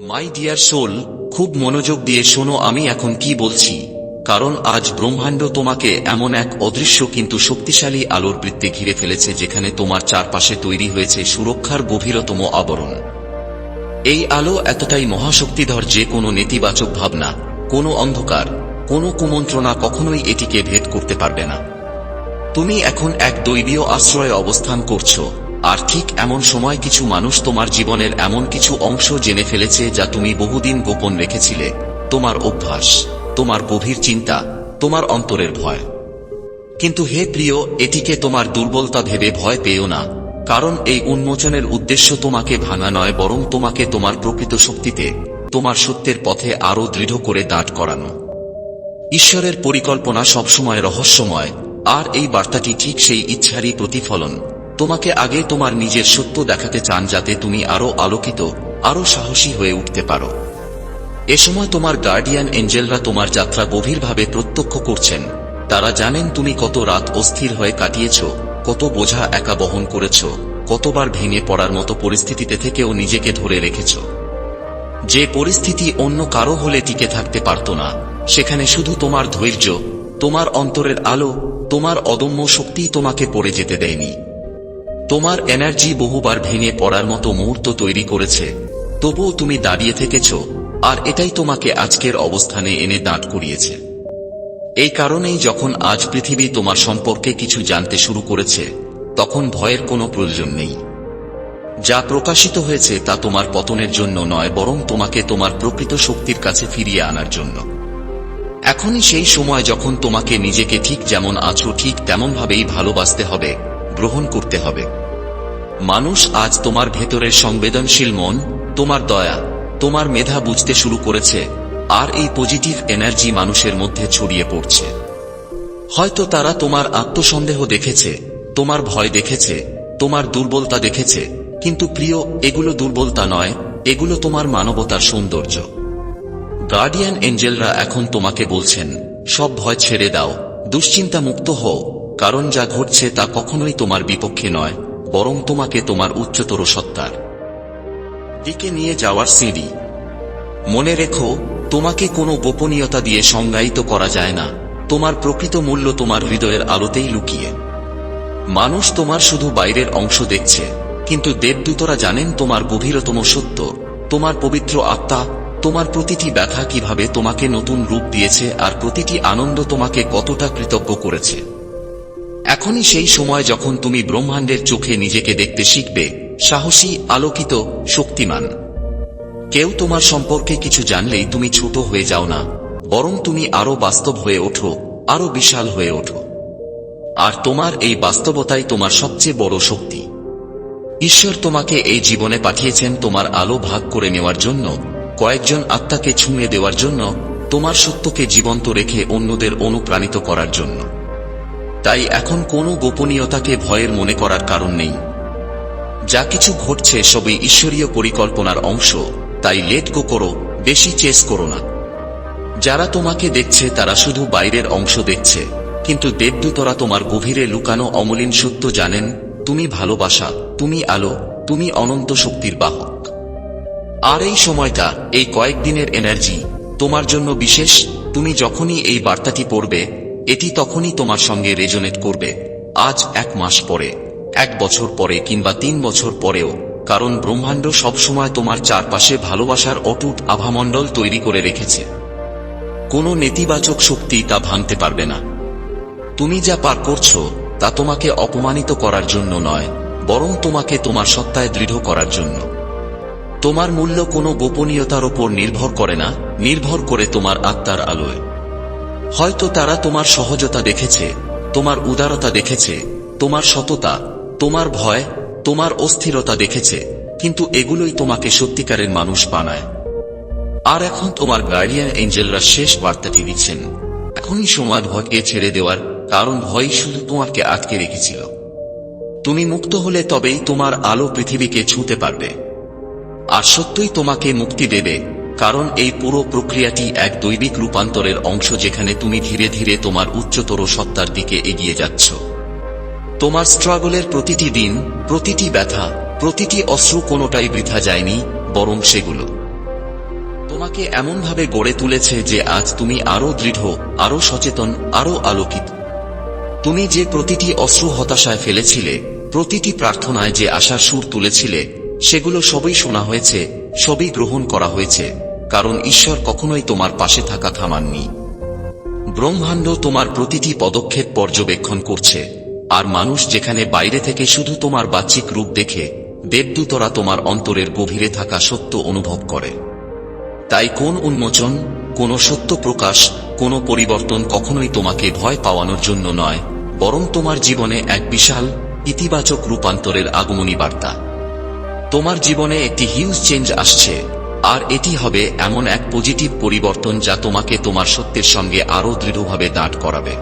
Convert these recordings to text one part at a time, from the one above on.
মাই dear soul খুব মনোযোগ দিয়ে শোনো, আমি এখন কি বলছি? কারণ আজ ব্রহ্মাণ্ড তোমাকে এমন এক অদৃশ্য কিন্তু শক্তিশালী আলোর বৃত্তে ঘিরে ফেলেছে, যেখানে তোমার চারপাশে তৈরি হয়েছে সুরক্ষার গভীরতম আবরণ। এই আলো এতটাই মহাশক্তিধর যে কোনো নেতিবাচক ভাবনা, কোনো অন্ধকার, কোনো কুমন্ত্রণা কখনোই এটিকে ভেদ করতে পারবে না। তুমি এখন এক দৈবীয় আশ্রয়ে অবস্থান করছ। আর ঠিক এমন সময় কিছু মানুষ তোমার জীবনের এমন কিছু অংশ জেনে ফেলেছে যা তুমি বহুদিন গোপন রেখেছিলে। তোমার অভ্যাস, তোমার গভীর চিন্তা, তোমার অন্তরের ভয়। কিন্তু হে প্রিয়, এটিকে তোমার দুর্বলতা ভেবে ভয় পেও না, কারণ এই উন্মোচনের উদ্দেশ্য তোমাকে ভাঙা নয়, বরং তোমাকে তোমার প্রকৃত শক্তিতে, তোমার সত্যের পথে আরও দৃঢ় করে দাঁড় করানো। ঈশ্বরের পরিকল্পনা সবসময় রহস্যময়, আর এই বার্তাটি ঠিক সেই ইচ্ছারই প্রতিফলন। তোমাকে আগে তোমার নিজের সত্য দেখাতে চান যাতে তুমি আরও আলোকিত, আরও সাহসী হয়ে উঠতে পারো। এ সময় তোমার গার্ডিয়ান এঞ্জেলরা তোমার যাত্রা গভীরভাবে প্রত্যক্ষ করছেন। তারা জানেন তুমি কত রাত অস্থির হয়ে কাটিয়েছ, কত বোঝা একা বহন করেছ, কতবার ভেঙে পড়ার মতো পরিস্থিতিতে থেকেও নিজেকে ধরে রেখেছ। যে পরিস্থিতি অন্য কারও হলে টিকে থাকতে পারত না, সেখানে শুধু তোমার ধৈর্য, তোমার অন্তরের আলো, তোমার অদম্য শক্তিই তোমাকে পড়ে যেতে দেয়নি। তোমার এনার্জি বহুবার ভেঙে পড়ার মতো মুহূর্ত তৈরি করেছে। তবুও তুমি দাঁড়িয়ে থেকেছ, আর এটাই তোমাকে আজকের অবস্থানে এনে দাঁড় করিয়েছে। এই কারণেই যখন আজ পৃথিবী তোমার সম্পর্কে কিছু জানতে শুরু করেছে, তখন ভয়ের কোনো প্রয়োজন নেই। যা প্রকাশিত হয়েছে তা তোমার পতনের জন্য নয়, বরং তোমাকে তোমার প্রকৃত শক্তির কাছে ফিরিয়ে আনার জন্য। এখনই সেই সময় যখন তোমাকে নিজেকে ঠিক যেমন আছো, ঠিক তেমনভাবেই ভালোবাসতে হবে গ্রহণ করতে হবে। মানুষ আজ তোমার ভেতরের সংবেদনশীল মন, তোমার দয়া, তোমার মেধা বুঝতে শুরু করেছে, আর এই পজিটিভ এনার্জি মানুষের মধ্যে ছড়িয়ে পড়ছে। হয়তো তারা তোমার আত্মসন্দেহ দেখেছে, তোমার ভয় দেখেছে, তোমার দুর্বলতা দেখেছে, কিন্তু প্রিয়, এগুলো দুর্বলতা নয়, এগুলো তোমার মানবতার সৌন্দর্য। গার্ডিয়ান এঞ্জেলরা এখন তোমাকে বলছেন, সব ভয় ছেড়ে দাও দুশ্চিন্তা মুক্ত হও। কারণ যা ঘটছে তা কখনোই তোমার বিপক্ষে নয়, বরং তোমাকে তোমার উচ্চতর সত্তার দিকে নিয়ে যাওয়ার সিঁড়ি। মনে রেখো, তোমাকে কোনো গোপনীয়তা দিয়ে সংজ্ঞায়িত করা যায় না। তোমার প্রকৃত মূল্য তোমার হৃদয়ের আলোতেই লুকিয়ে। মানুষ তোমার শুধু বাইরের অংশ দেখছে, কিন্তু দেবদূতরা জানেন তোমার গভীরতম সত্য। তোমার পবিত্র আত্মা, তোমার প্রতিটি ব্যথা কীভাবে তোমাকে নতুন রূপ দিয়েছে আর প্রতিটি আনন্দ তোমাকে কতটা কৃতজ্ঞ করেছে। এখনই সেই সময় যখন তুমি ব্রহ্মাণ্ডের চোখে নিজেকে দেখতে শিখবে, সাহসী, আলোকিত, শক্তিমান। কেউ তোমার সম্পর্কে কিছু জানলেই তুমি ছোট হয়ে যাও না, বরং তুমি আরও বাস্তব হয়ে ওঠো, আরও বিশাল হয়ে ওঠো। আর তোমার এই বাস্তবতাই তোমার সবচেয়ে বড় শক্তি। ঈশ্বর তোমাকে এই জীবনে পাঠিয়েছেন তোমার আলো ভাগ করে নেওয়ার জন্য, কয়েকজন আত্মাকে ছুঁয়ে দেওয়ার জন্য, তোমার সত্যকে জীবন্ত রেখে অন্যদের অনুপ্রাণিত করার জন্য। তাই এখন কোনো গোপনীয়তাকে ভয়ের মনে করার কারণ নেই। যা কিছু ঘটছে সবই ঈশ্বরীয় পরিকল্পনার অংশ, তাই লেট গো করো, বেশি চেস করো না। যারা তোমাকে দেখছে, তারা শুধু বাইরের অংশ দেখছে, কিন্তু দেবদূতরা তোমার গভীরে লুকানো অমলিন সত্য জানেন, তুমি ভালোবাসা, তুমি আলো, তুমি অনন্ত শক্তির বাহক। আর এই সময়টা, এই কয়েকদিনের এনার্জি তোমার জন্য বিশেষ, তুমি যখনই এই বার্তাটি পড়বে এটি তখনই তোমার সঙ্গে রেজোনেট করবে। আজ এক মাস পরে, এক বছর পরে কিংবা তিন বছর পরেও, কারণ ব্রহ্মাণ্ড সবসময় তোমার চারপাশে ভালোবাসার অটুট আভামণ্ডল তৈরি করে রেখেছে। কোনো নেতিবাচক শক্তি তা ভাঙতে পারবে না। তুমি যা পার করছ, তা তোমাকে অপমানিত করার জন্য নয়, বরং তোমাকে তোমার সত্তায় দৃঢ় করার জন্য। তোমার মূল্য কোনো গোপনীয়তার ওপর নির্ভর করে না, নির্ভর করে তোমার আত্মার আলোয়। হয়তো তারা তোমার সহজতা দেখেছে, তোমার উদারতা দেখেছে, তোমার সততা, তোমার ভয়, তোমার অস্থিরতা দেখেছে, কিন্তু এগুলোই তোমাকে সত্যিকারের মানুষ বানায়। আর এখন তোমার গার্ডিয়ান এঞ্জেলরা শেষ বার্তাটি দিচ্ছেন। এখনই সময় ভয়কে ছেড়ে দেওয়ার, কারণ ভয় শুধু তোমাকে আটকে রেখেছিল। তুমি মুক্ত হলে তবেই তোমার আলো পৃথিবীকে ছুঁতে পারবে। আর সত্যই তোমাকে মুক্তি দেবে। কারণ এই পুরো প্রক্রিয়াটি এক দৈবিক রূপান্তরের অংশ যেখানে তুমি ধীরে ধীরে তোমার উচ্চতর সত্তার দিকে এগিয়ে যাচ্ছ। তোমার স্ট্রাগলের প্রতিটি দিন, প্রতিটি ব্যথা, প্রতিটি অশ্রু কোনোটাই বৃথা যায়নি, বরং সেগুলো। তোমাকে এমনভাবে গড়ে তুলেছে যে আজ তুমি আরও দৃঢ় আরও সচেতন আরও আলোকিত। তুমি যে প্রতিটি অশ্রু হতাশায় ফেলেছিলে, প্রতিটি প্রার্থনায় যে আশার সুর তুলেছিলে সেগুলো সবই শোনা হয়েছে, সবই গ্রহণ করা হয়েছে, কারণ ঈশ্বর কখনোই তোমার পাশে থাকা থামাননি। ব্রহ্মাণ্ড তোমার প্রতিটি পদক্ষেপ পর্যবেক্ষণ করছে, আর মানুষ যেখানে বাইরে থেকে শুধু তোমার বাহ্যিক রূপ দেখে, দেবদূতরা তোমার অন্তরের গভীরে থাকা সত্য অনুভব করে। তাই কোন উন্মোচন, কোন সত্য প্রকাশ, কোন পরিবর্তন কখনোই তোমাকে ভয় পাওয়ানোর জন্য নয়, বরং তোমার জীবনে এক বিশাল, ইতিবাচক রূপান্তরের আগমনী বার্তা। তোমার জীবনে একটি হিউজ চেঞ্জ আসছে, আর এটি হবে এমন এক পজিটিভ পরিবর্তন যা তোমাকে তোমার সত্যের সঙ্গে আরও দৃঢ়ভাবে দাঁড় করাবে।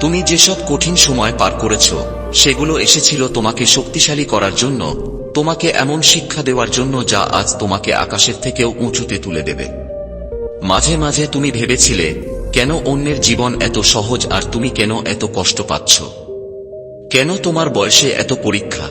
তুমি যেসব কঠিন সময় পার করেছ, সেগুলো এসেছিল তোমাকে শক্তিশালী করার জন্য, তোমাকে এমন শিক্ষা দেওয়ার জন্য যা আজ তোমাকে আকাশের থেকেও উঁচুতে তুলে দেবে। মাঝে মাঝে তুমি ভেবেছিলে, কেন অন্যের জীবন এত সহজ আর তুমি কেন এত কষ্ট পাচ্ছ? কেন তোমার বয়সে এত পরীক্ষা?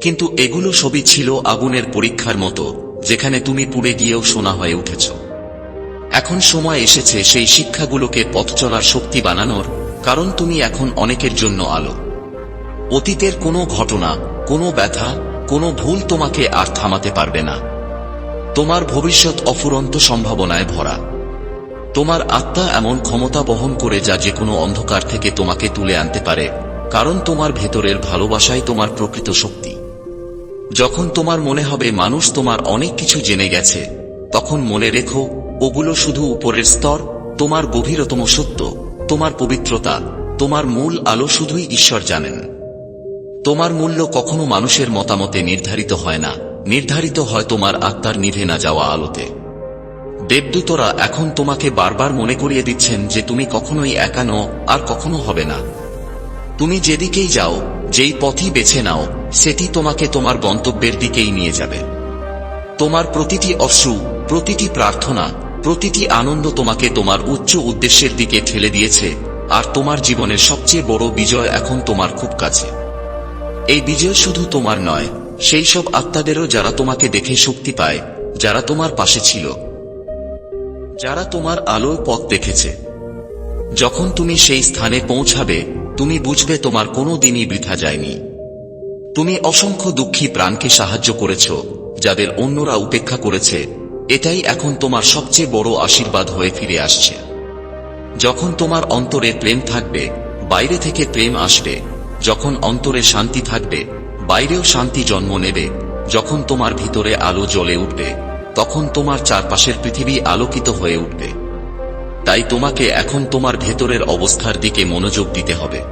কিন্তু এগুলো সবই ছিল আগুনের পরীক্ষার মতো, যেখানে তুমি পুড়ে গিয়েও সোনা হয়ে উঠেছ। এখন সময় এসেছে সেই শিক্ষাগুলোকে পথ চলার শক্তি বানানোর, কারণ তুমি এখন অনেকের জন্য আলো। অতীতের কোনো ঘটনা, কোনো ব্যথা, কোনো ভুল তোমাকে আর থামাতে পারবে না। তোমার ভবিষ্যৎ অফুরন্ত সম্ভাবনায় ভরা। তোমার আত্মা এমন ক্ষমতা বহন করে যা যে কোনো অন্ধকার থেকে তোমাকে তুলে আনতে পারে, কারণ তোমার ভেতরের ভালোবাসাই তোমার প্রকৃত শক্তি। যখন তোমার মনে হবে মানুষ তোমার অনেক কিছু জেনে গেছে, তখন মনে রেখো, ওগুলো শুধু উপরের স্তর, তোমার গভীরতম সত্য, তোমার পবিত্রতা, তোমার মূল আলো শুধুই ঈশ্বর জানেন। তোমার মূল্য কখনো মানুষের মতামতে নির্ধারিত হয় না, নির্ধারিত হয় তোমার আত্মার নিভে না যাওয়া আলোতে। দেবদূতরা এখন তোমাকে বারবার মনে করিয়ে দিচ্ছেন যে তুমি কখনোই একানো আর কখনো হবে না। তুমি যেদিকেই যাও, যেই পথই বেছে নাও সেটি তোমাকে তোমার গন্তব্যের দিকেই নিয়ে যাবে। তোমার প্রতিটি অশ্রু, প্রতিটি প্রার্থনা, প্রতিটি আনন্দ তোমাকে তোমার উচ্চ উদ্দেশ্যের দিকে ঠেলে দিয়েছে, আর তোমার জীবনের সবচেয়ে বড় বিজয় এখন তোমার খুব কাছে। এই বিজয় শুধু তোমার নয়, সেই সব আত্মাদেরও যারা তোমাকে দেখে শক্তি পায়, যারা তোমার পাশে ছিল। যারা তোমার আলোর পথ দেখেছে। যখন তুমি সেই স্থানে পৌঁছাবে, তুমি বুঝবে তোমার কোনো দিনই বৃথা যায়নি। তুমি অসংখ্য দুঃখী প্রাণকে সাহায্য করেছ, যাদের অন্যরা উপেক্ষা করেছে। এটাই এখন তোমার সবচেয়ে বড় আশীর্বাদ হয়ে ফিরে আসছে। যখন তোমার অন্তরে প্রেম থাকবে, বাইরে থেকে প্রেম আসবে। যখন অন্তরে শান্তি থাকবে, বাইরেও শান্তি জন্ম নেবে। যখন তোমার ভিতরে আলো জ্বলে উঠবে, তখন তোমার চারপাশের পৃথিবী আলোকিত হয়ে উঠবে। তাই তোমাকে এখন তোমার ভেতরের অবস্থার দিকে মনোযোগ দিতে হবে।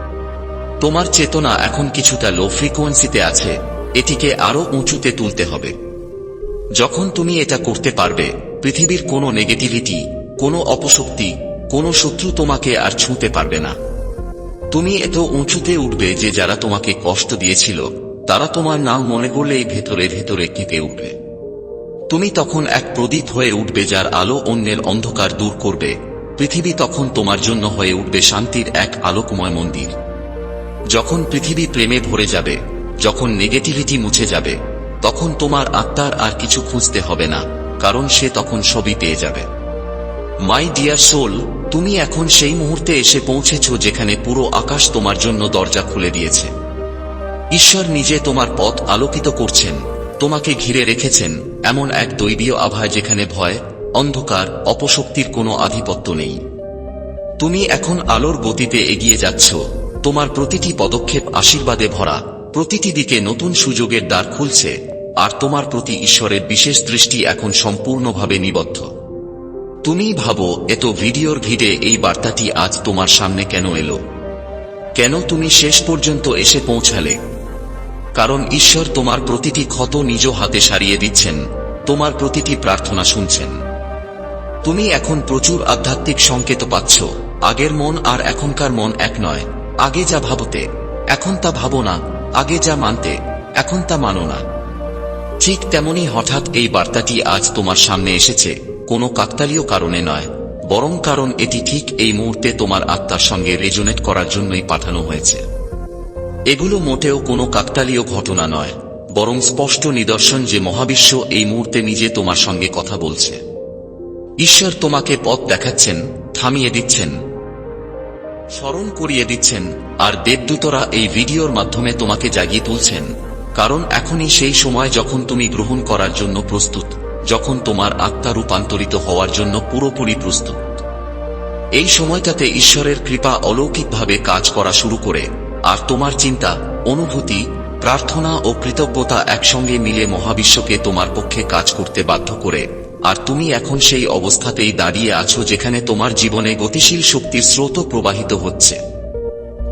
তোমার চেতনা এখন কিছুটা লো ফ্রিকোয়েন্সিতে আছে, এটিকে আরও উঁচুতে তুলতে হবে। যখন তুমি এটা করতে পারবে, পৃথিবীর কোনো নেগেটিভিটি কোনো অপশক্তি, কোনো শত্রু তোমাকে আর ছুঁতে পারবে না। তুমি এত উঁচুতে উঠবে যে যারা তোমাকে কষ্ট দিয়েছিল, তারা তোমার নাম মনে করলেই ভেতরে ভেতরে কেঁপে উঠবে। তুমি তখন এক প্রদীপ হয়ে উঠবে যার আলো অন্যের অন্ধকার দূর করবে। পৃথিবী তখন তোমার জন্য হয়ে উঠবে শান্তির এক আলোকময় মন্দির। যখন পৃথিবী প্রেমে ভরে যাবে, যখন নেগেটিভিটি মুছে যাবে, তখন তোমার আত্মার আর কিছু খুঁজতে হবে না, কারণ সে তখন সবই পেয়ে যাবে। মাই ডিয়ার সোল তুমি এখন সেই মুহূর্তে এসে পৌঁছেছ যেখানে পুরো আকাশ তোমার জন্য দরজা খুলে দিয়েছে। ঈশ্বর নিজে তোমার পথ আলোকিত করছেন, তোমাকে ঘিরে রেখেছেন এমন এক দৈবীয় আভায় যেখানে ভয়, অন্ধকার, অপশক্তির কোনো আধিপত্য নেই। তুমি এখন আলোর গতিতে এগিয়ে যাচ্ছ তোমার প্রতিটি পদক্ষেপ আশীর্বাদে ভরা। প্রতিটি দিকে নতুন সুযোগের দ্বার খুলছে, আর তোমার প্রতি ঈশ্বরের বিশেষ দৃষ্টি এখন সম্পূর্ণভাবে নিবদ্ধ। তুমি ভাবো, এত ভিডিওর ভিড়ে এই বার্তাটি আজ তোমার সামনে কেন এলো? কেন তুমি শেষ পর্যন্ত এসে পৌঁছালে? কারণ ঈশ্বর তোমার প্রতিটি ক্ষত নিজ হাতে সারিয়ে দিচ্ছেন, তোমার প্রতিটি প্রার্থনা শুনছেন। তুমি এখন প্রচুর আধ্যাত্মিক সংকেত পাচ্ছ, আগের মন আর এখনকার মন এক নয়। আগে যা ভাবতে, এখন তা ভাবো না, আগে যা মানতে, এখন তা মানো না। ঠিক তেমনি হঠাৎ এই বার্তাটি আজ তোমার সামনে এসেছে, কোনো কাকতালীয় কারণে নয়, বরং কারণ এটি ঠিক এই মুহূর্তে তোমার আত্মার সঙ্গে রেজোনেট করার জন্যই পাঠানো হয়েছে। এগুলো মোটেও কোনো কাকতালীয় ঘটনা নয়, বরং স্পষ্ট নিদর্শন যে মহাবিশ্ব এই মুহূর্তে নিজে তোমার সঙ্গে কথা বলছে। ঈশ্বর তোমাকে পথ দেখাচ্ছেন, থামিয়ে দিচ্ছেন স্মরণ করিয়ে দিচ্ছেন, আর দেবদূতরা এই ভিডিওর মাধ্যমে তোমাকে জাগিয়ে তুলছেন। কারণ এখনই সেই সময় যখন তুমি গ্রহণ করার জন্য প্রস্তুত, যখন তোমার আত্মা রূপান্তরিত হওয়ার জন্য পুরোপুরি প্রস্তুত। এই সময়টাতে ঈশ্বরের কৃপা অলৌকিকভাবে কাজ করা শুরু করে, আর তোমার চিন্তা, অনুভূতি, প্রার্থনা ও কৃতজ্ঞতা একসঙ্গে মিলে মহাবিশ্বকে তোমার পক্ষে কাজ করতে বাধ্য করে। আর তুমি এখন সেই অবস্থাতেই দাঁড়িয়ে আছো যেখানে তোমার জীবনে গতিশীল শক্তির স্রোত প্রবাহিত হচ্ছে।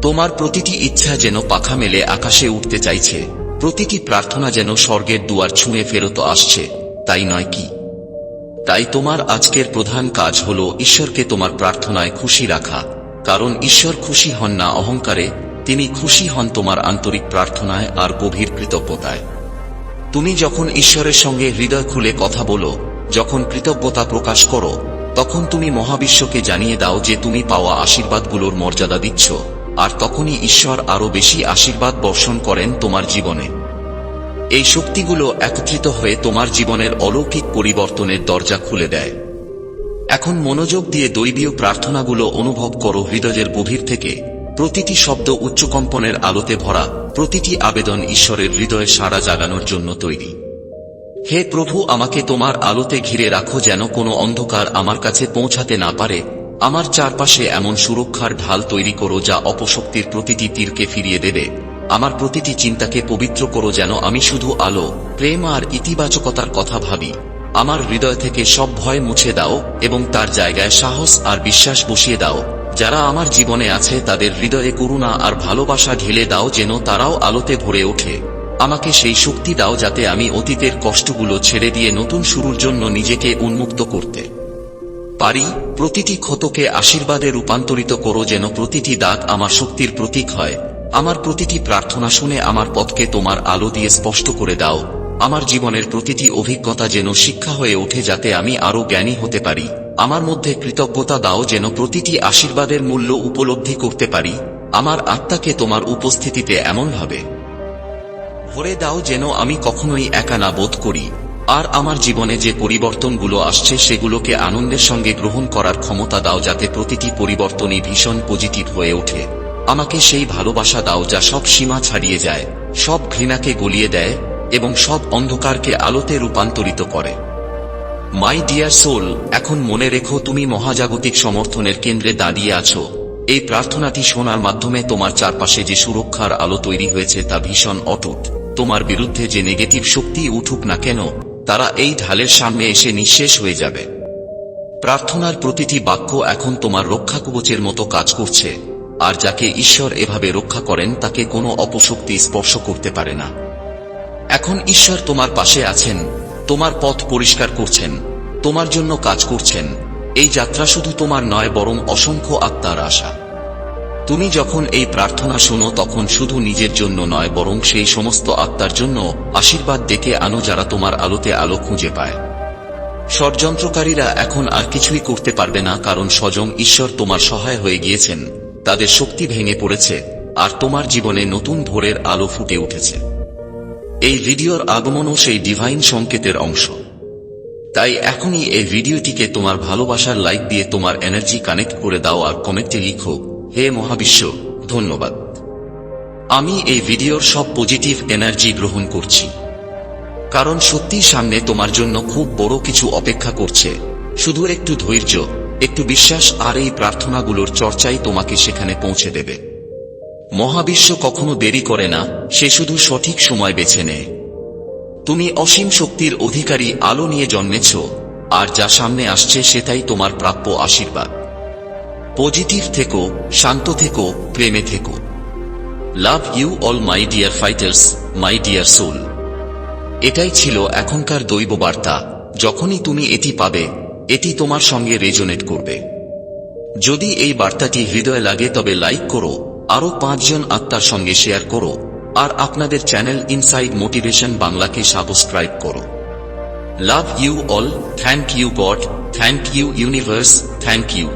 তোমার প্রতিটি ইচ্ছা যেন পাখা মেলে আকাশে উঠতে চাইছে, প্রতিটি প্রার্থনা যেন স্বর্গের দুয়ার ছুঁয়ে ফেরত আসছে, তাই নয় কি? তাই তোমার আজকের প্রধান কাজ হল ঈশ্বরকে তোমার প্রার্থনায় খুশি রাখা, কারণ ঈশ্বর খুশি হন না অহংকারে, তিনি খুশি হন তোমার আন্তরিক প্রার্থনায় আর গভীর কৃতজ্ঞতায়। তুমি যখন ঈশ্বরের সঙ্গে হৃদয় খুলে কথা বলো যখন কৃতজ্ঞতা প্রকাশ করো, তখন তুমি মহাবিশ্বকে জানিয়ে দাও যে তুমি পাওয়া আশীর্বাদগুলোর মর্যাদা দিচ্ছ, আর তখনই ঈশ্বর আরও বেশি আশীর্বাদ বর্ষণ করেন তোমার জীবনে। এই শক্তিগুলো একত্রিত হয়ে তোমার জীবনের অলৌকিক পরিবর্তনের দরজা খুলে দেয়। এখন মনোযোগ দিয়ে দৈবীয় প্রার্থনাগুলো অনুভব করো হৃদয়ের গভীর থেকে। প্রতিটি শব্দ উচ্চকম্পনের আলোতে ভরা, প্রতিটি আবেদন ঈশ্বরের হৃদয়ে সাড়া জাগানোর জন্য তৈরি। হে প্রভু, আমাকে তোমার আলোতে ঘিরে রাখো যেন কোনো অন্ধকার আমার কাছে পৌঁছাতে না পারে। আমার চারপাশে এমন সুরক্ষার ঢাল তৈরি করো যা অপশক্তির প্রতিটি তীরকে ফিরিয়ে দেবে। আমার প্রতিটি চিন্তাকে পবিত্র করো যেন আমি শুধু আলো, প্রেম আর ইতিবাচকতার কথা ভাবি। আমার হৃদয় থেকে সব ভয় মুছে দাও এবং তার জায়গায় সাহস আর বিশ্বাস বসিয়ে দাও। যারা আমার জীবনে আছে, তাদের হৃদয়ে করুণা আর ভালোবাসা ঢেলে দাও যেন তারাও আলোতে ভরে ওঠে। আমাকে সেই শক্তি দাও যাতে আমি অতীতের কষ্টগুলো ছেড়ে দিয়ে নতুন শুরুর জন্য নিজেকে উন্মুক্ত করতে পারি। প্রতিটি ক্ষতকে আশীর্বাদে রূপান্তরিত করো যেন প্রতিটি দাগ আমার শক্তির প্রতীক হয়। আমার প্রতিটি প্রার্থনা শুনে আমার পথকে তোমার আলো দিয়ে স্পষ্ট করে দাও। আমার জীবনের প্রতিটি অভিজ্ঞতা যেন শিক্ষা হয়ে ওঠে যাতে আমি আরও জ্ঞানী হতে পারি। আমার মধ্যে কৃতজ্ঞতা দাও যেন প্রতিটি আশীর্বাদের মূল্য উপলব্ধি করতে পারি। আমার আত্মাকে তোমার উপস্থিতিতে এমনভাবে ভরে দাও যেন আমি কখনোই একা না বোধ করি। আর আমার জীবনে যে পরিবর্তনগুলো আসছে সেগুলোকে আনন্দের সঙ্গে গ্রহণ করার ক্ষমতা দাও যাতে প্রতিটি পরিবর্তনই ভীষণ পজিটিভ হয়ে ওঠে। আমাকে সেই ভালোবাসা দাও যা সব সীমা ছাড়িয়ে যায়, সব ঘৃণাকে গলিয়ে দেয় এবং সব অন্ধকারকে আলোতে রূপান্তরিত করে। মাই ডিয়ার সোল এখন মনে রেখো তুমি মহাজাগতিক সমর্থনের কেন্দ্রে দাঁড়িয়ে আছো। এই প্রার্থনাটি শোনার মাধ্যমে তোমার চারপাশে যে সুরক্ষার আলো তৈরি হয়েছে তা ভীষণ অটুট। তোমার বিরুদ্ধে যে নেগেটিভ শক্তি উঠুক না কেন, তারা এই ঢালের সামনে এসে নিঃশেষ হয়ে যাবে। প্রার্থনার প্রতিটি বাক্য এখন তোমার রক্ষা কবচের মতো কাজ করছে, আর যাকে ঈশ্বর এভাবে রক্ষা করেন, তাকে কোনো অপশক্তি স্পর্শ করতে পারে না। এখন ঈশ্বর তোমার পাশে আছেন, তোমার পথ পরিষ্কার করছেন, তোমার জন্য কাজ করছেন, এই যাত্রা শুধু তোমার নয়, বরং অসংখ্য আত্মার আশা। তুমি যখন এই প্রার্থনা শোনো তখন শুধু নিজের জন্য নয়, বরং সেই সমস্ত আত্মার জন্য আশীর্বাদ ডেকে আনো যারা তোমার আলোতে আলো খুঁজে পায়। ষড়যন্ত্রকারীরা এখন আর কিছুই করতে পারবে না, কারণ স্বজং ঈশ্বর তোমার সহায় হয়ে গিয়েছেন, তাদের শক্তি ভেঙে পড়েছে, আর তোমার জীবনে নতুন ভোরের আলো ফুটে উঠেছে। এই ভিডিওর আগমনও সেই ডিভাইন সংকেতের অংশ। তাই এখনই এই ভিডিওটিকে তোমার ভালোবাসার লাইক দিয়ে তোমার এনার্জি কানেক্ট করে দাও আর কমেন্টে লিখো হে মহাবিশ্ব, ধন্যবাদ। আমি এই ভিডিওর সব পজিটিভ এনার্জি গ্রহণ করছি। কারণ সত্যি সামনে তোমার জন্য খুব বড় কিছু অপেক্ষা করছে। শুধু একটু ধৈর্য, একটু বিশ্বাস আর এই প্রার্থনাগুলোর চর্চাই তোমাকে সেখানে পৌঁছে দেবে। মহাবিশ্ব কখনো দেরি করে না, সে শুধু সঠিক সময় বেছে নেয়। তুমি অসীম শক্তির অধিকারী আলো নিয়ে জন্মেছ, আর যা সামনে আসছে সেটাই তোমার প্রাপ্য আশীর্বাদ। পজিটিভ থেকো, শান্ত থেকো, প্রেমে থেকো। Love you all, my dear fighters, my dear soul. এটাই ছিল এখনকার দৈব বার্তা যখনই তুমি এটি পাবে, এটি তোমার সঙ্গে রেজোনেট করবে। যদি এই বার্তাটি হৃদয় লাগে, তবে লাইক করো, আরও পাঁচজন আত্মার সঙ্গে শেয়ার করো, আর আপনাদের চ্যানেল ইনসাইড মোটিভেশন বাংলাকে সাবস্ক্রাইব করো। Love you all, thank you God, thank you universe, thank you.